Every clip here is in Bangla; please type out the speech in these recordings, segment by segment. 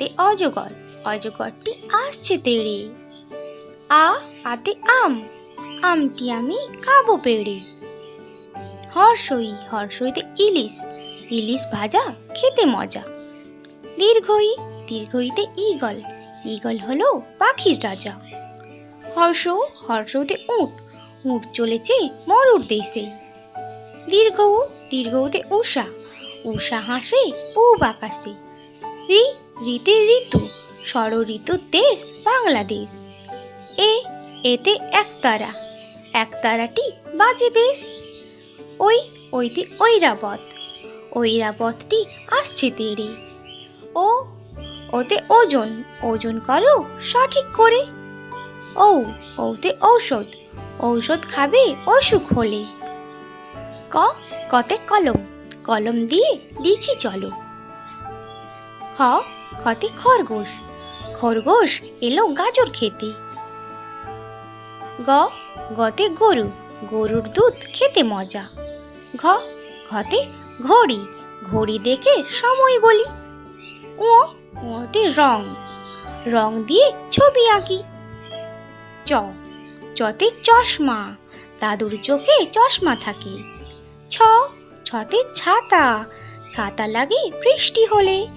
অতে অজগর, অজগরটি আসছে তেড়ে। আ আতে আম, আমটি আমি খাব পেড়ে। হর্ষই, হর্ষইতে ইলিশ ইলিশ ভাজা খেতে মজা। দীর্ঘই, দীর্ঘইতে ঈগল ঈগল হলো পাখির রাজা। হর্ষ হর্ষতে উট উট চলেছে মরুর দেশে। দীর্ঘ দীর্ঘতে উষা উষা হাসে পূব আকাশে। ঋ ঋতে ঋতু ষড় ঋতুর দেশ বাংলাদেশ। এ, এতে একতারা, একতারাটি বাজে বেশ। ওই, ওইতে ঐরাবত, ঐরাবতটি আসছে তেড়ে ও, ওতে ওজন ওজন করো সঠিক করে। ও ওতে ঔষধ ঔষধ খাবে অসুখ হলে। ক, কতে কলম কলম দিয়ে লিখি চলো। খ খতে খরগোশ। খরগোশ এলো গাজর খেতে। গ, গতে গরু। গরুর দুধ খেতে মজা। ঘ, ঘতে ঘড়ি। ঘড়ি দেখে সময় বলি। ও ওতে রং। রং দিয়ে ছবি আঁকি। চ, চতে চশমা। দাদুর চোখে চশমা থাকে। ছ, ছতে ছাতা। ছাতা লাগে বৃষ্টি হলে।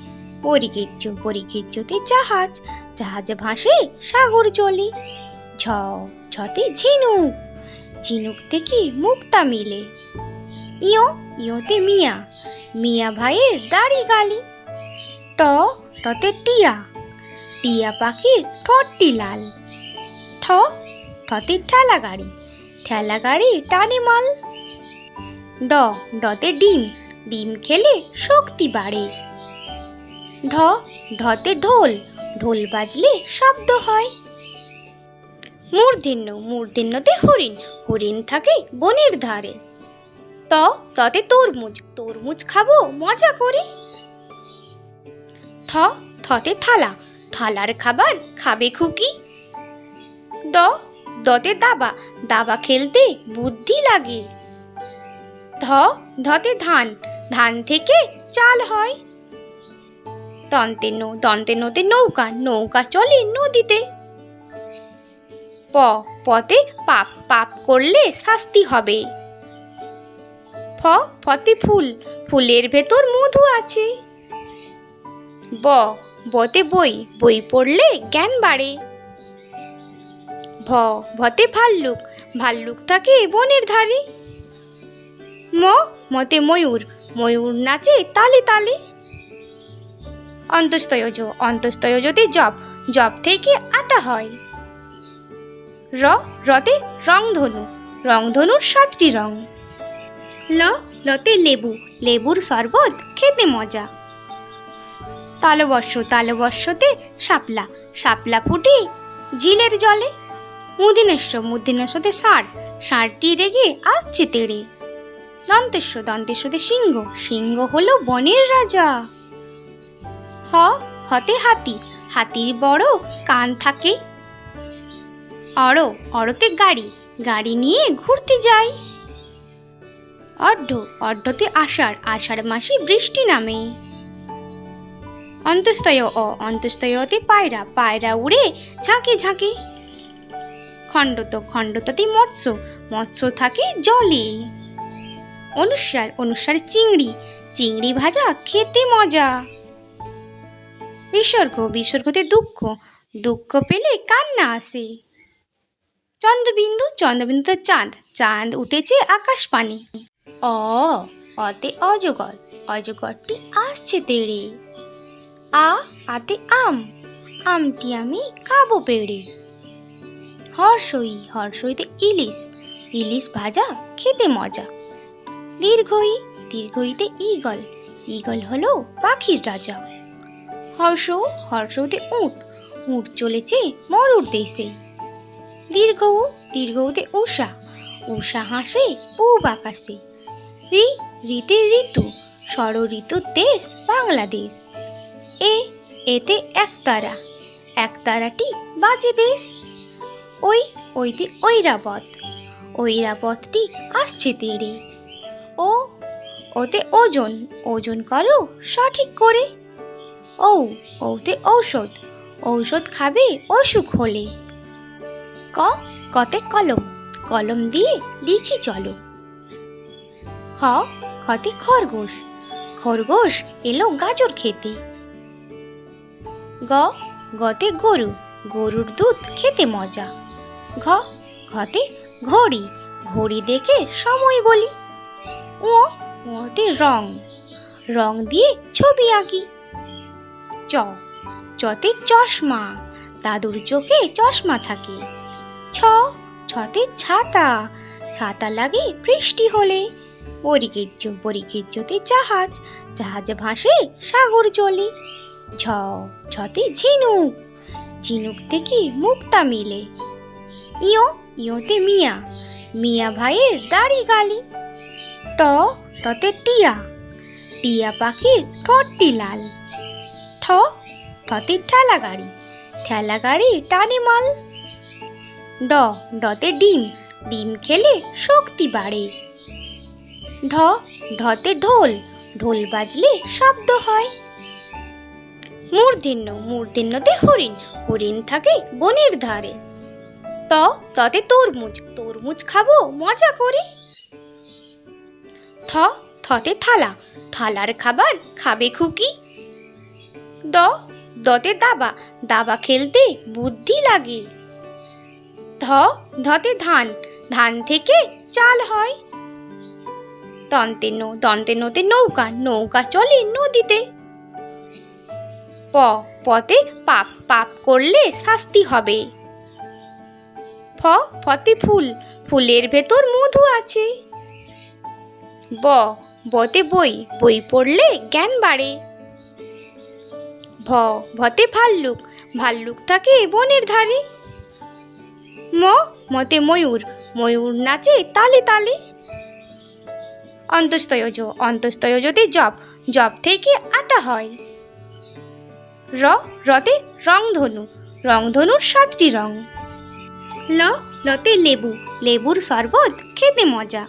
পরিগিজ্জ পরিগিজ্জতে জাহাজ। জাহাজ ভাসে সাগর চলে ঝ ছতে ঝিনুক। ঝিনুক থেকে মুক্তা মিলে। ইয়ো, ইয়োতে মিয়া। মিয়া ভাইয়ের দাড়ি গালি। ট, টতে টিয়া। টিয়া পাখির ঠোঁটটি লাল। ঠ, ঠতে ঠেলা গাড়ি ঠেলা গাড়ি টানে মাল। ড ডতে ডিম। ডিম খেলে শক্তি বাড়ে। ঢ, ঢতে ঢোল। ঢোল বাজলে শব্দ হয়। মূর্ধন্য, মূর্ধন্যতে হরিণ। হরিণ থাকে বনের ধারে। ত, ততে তরমুজ। তরমুজ খাব, মজা করে। থ, থতে থালা। থালার খাবার খাবে খুকি। দ, দতে দাবা। দাবা খেলতে বুদ্ধি লাগে। ধ, ধতে ধান। ধান থেকে চাল হয়। দন্তে নৌ, দন্তে নতে নৌকা নৌকা চলে নদীতে। প পতে পাপ পাপ করলে শাস্তি হবে। ফ ফতে ফুল, ফুলের ভেতর মধু আছে। ব, বতে বই বই পড়লে জ্ঞান বাড়ে। ভ ভতে ভাল্লুক ভাল্লুক থাকে বনের ধারে। ম, মতে ময়ূর ময়ূর নাচে তালে তালে। অন্তস্তয়জ অন্তস্তয়জতে জব জব থেকে আটা হয়। র, রতে রংধনু। রংধনুর সাতটি রং। ল, লতে লেবু। লেবুর শরবত খেতে মজা। তালবর্ষ, তালবর্ষতে শাপলা। শাপলা ফুটে ঝিলের জলে। মুদিনেশ্ব মুদিনেশ্বতে ষাঁড়। ষাঁড়টি রেগে আসছে তেড়ে। দন্তেশ্ব দন্তেশ্বতে সিংহ। সিংহ হলো বনের রাজা। হ, হতে হাতি। হাতির বড় কান থাকে। অড়, অড়তে গাড়ি। গাড়ি নিয়ে ঘুরতে যাই। অর্ধ অর্ধতে আষাঢ়। আষাঢ় মাসে বৃষ্টি নামে। অন্তস্তয় অ অন্তস্তয়তে পায়রা। পায়রা উড়ে ঝাঁকে ঝাঁকে। খণ্ডত, খণ্ডততে মৎস্য। মৎস্য থাকে জলে। অনুসার অনুসার চিংড়ি। চিংড়ি ভাজা খেতে মজা। বিসর্গ, বিসর্গতে দুঃখ। দুঃখ পেলে কান্না আসে। চন্দ্রবিন্দু চন্দ্রবিন্দুতে চাঁদ। চাঁদ উঠেছে আকাশ পানে অ, অতে অজগর। অজগরটি আসছে তেড়ে। আ, আতে আম। আমটি আমি খাব পেড়ে। হর্ষই, হর্ষইতে ইলিশ। ইলিশ ভাজা, খেতে মজা। দীর্ঘই, দীর্ঘইতে ঈগল। ঈগল হলো পাখির রাজা। হর্ষ হর্ষতে উট। উট চলেছে মরুর দেশে। দীর্ঘ দীর্ঘতে উষা উষা হাসে পূব আকাশে। ঋ ঋতে ঋতু। ষড় ঋতুর দেশ, বাংলাদেশ। এ, এতে একতারা। একতারাটি বাজে বেশ। ওই, ওইতে ঐরাবত। ঐরাবতটি আসছে তেড়ে ও, ওতে ওজন। ওজন করো সঠিক করে। ঔ ঔতে ঔষধ। ঔষধ খাবে অসুখ হলে। ক, কতে কলম। কলম দিয়ে লিখি চলো। খ খতে খরগোশ। খরগোশ এলো গাজর খেতে। গ, গতে গরু। গরুর দুধ খেতে মজা। ঘ, ঘতে ঘড়ি। ঘড়ি দেখে সময় বলি। ও ওতে রং। রং দিয়ে ছবি আঁকি। চ চতে চশমা দাদুর চোখে চশমা থাকে। ছ, ছতে ছাতা ছাতা লাগে বৃষ্টি হলে। বরিকেজ্য বরিকেজ্যতে জাহাজ জাহাজ ভাসে সাগর জলে। ঝ, ছতে ঝিনুক ঝিনুক থেকে মুক্তা মিলে। ইয়ো, ইয়োতে মিয়া মিয়া ভাইয়ের দাড়ি গালি। ট, টতে টিয়া টিয়া পাখির ঠোঁটটি লাল। ঠ ঠতে ঠেলা গাড়ি। ঠেলা গাড়ি, টানে মাল। ড, ডতে ডিম। ডিম খেলে শক্তি বাড়ে। ঢ, ঢতে ঢোল। ঢোল বাজলে শব্দ হয়। মূর্ধন্য, মূর্ধন্যতে হরিণ। হরিণ থাকে বনের ধারে। ত, ততে তরমুজ। তরমুজ খাব, মজা করে। থ, থতে থালা। থালার খাবার খাবে খুকি। দ, দতে দাবা। দাবা খেলতে বুদ্ধি লাগে। ধ, ধতে ধান। ধান থেকে চাল হয়। দন্তে নো দন্তে নোতে নৌকা। নৌকা চলে নদীতে। প, পতে পাপ। পাপ করলে শাস্তি হবে। ফ, ফতে ফুল। ফুলের ভেতর মধু আছে। ব, বতে বই। বই পড়লে জ্ঞান বাড়ে। ভ, ভতে ভাল্লুক। ভাল্লুক থাকে বনের ধারে। ম, মতে ময়ূর। ময়ূর নাচে তালে তালে। অন্তস্তয়জ অন্তস্তয়জতে জব জব থেকে আটা হয়। র, রতে রংধনু। রংধনুর সাতটি রং। ল, লতে লেবু। লেবুর শরবত খেতে মজা।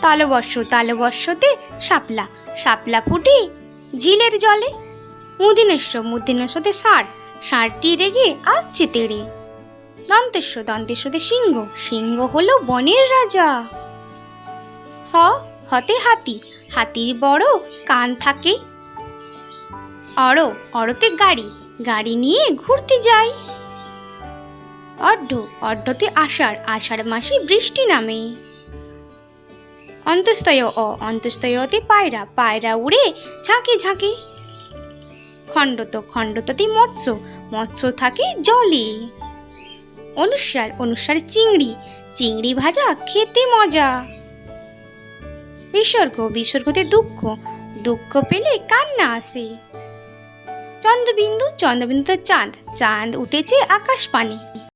তালবর্ষ, তালবর্ষতে শাপলা। শাপলা ফুটে ঝিলের জলে। মুদিনেশ্বর মুদিনেশ্বতে ষাঁড়, ষাঁড়টি রেগে আসছে তেড়ে। দন্তেশ্ব দন্তেশ্বতে সিংহ সিংহ হলো বনের রাজা। হ, হতে হাতি, হাতির বড় কান থাকে। অড় অড়তে গাড়ি গাড়ি নিয়ে ঘুরতে যাই। অর্ধ, অর্ধতে আষাঢ় আষাঢ় মাসে বৃষ্টি নামে। অন্তস্তয় অ অন্তস্তয়তে পায়রা পায়রা উড়ে ঝাঁকে ঝাঁকে। খণ্ডত খণ্ডততেই মৎস্য। মৎস্য থাকে জলে। অনুসার অনুসার চিংড়ি। চিংড়ি ভাজা খেতে মজা। বিসর্গ, বিসর্গতে দুঃখ। দুঃখ পেলে কান্না আসে। চন্দ্রবিন্দু, চন্দ্রবিন্দুতে চাঁদ। চাঁদ উঠেছে আকাশ পানে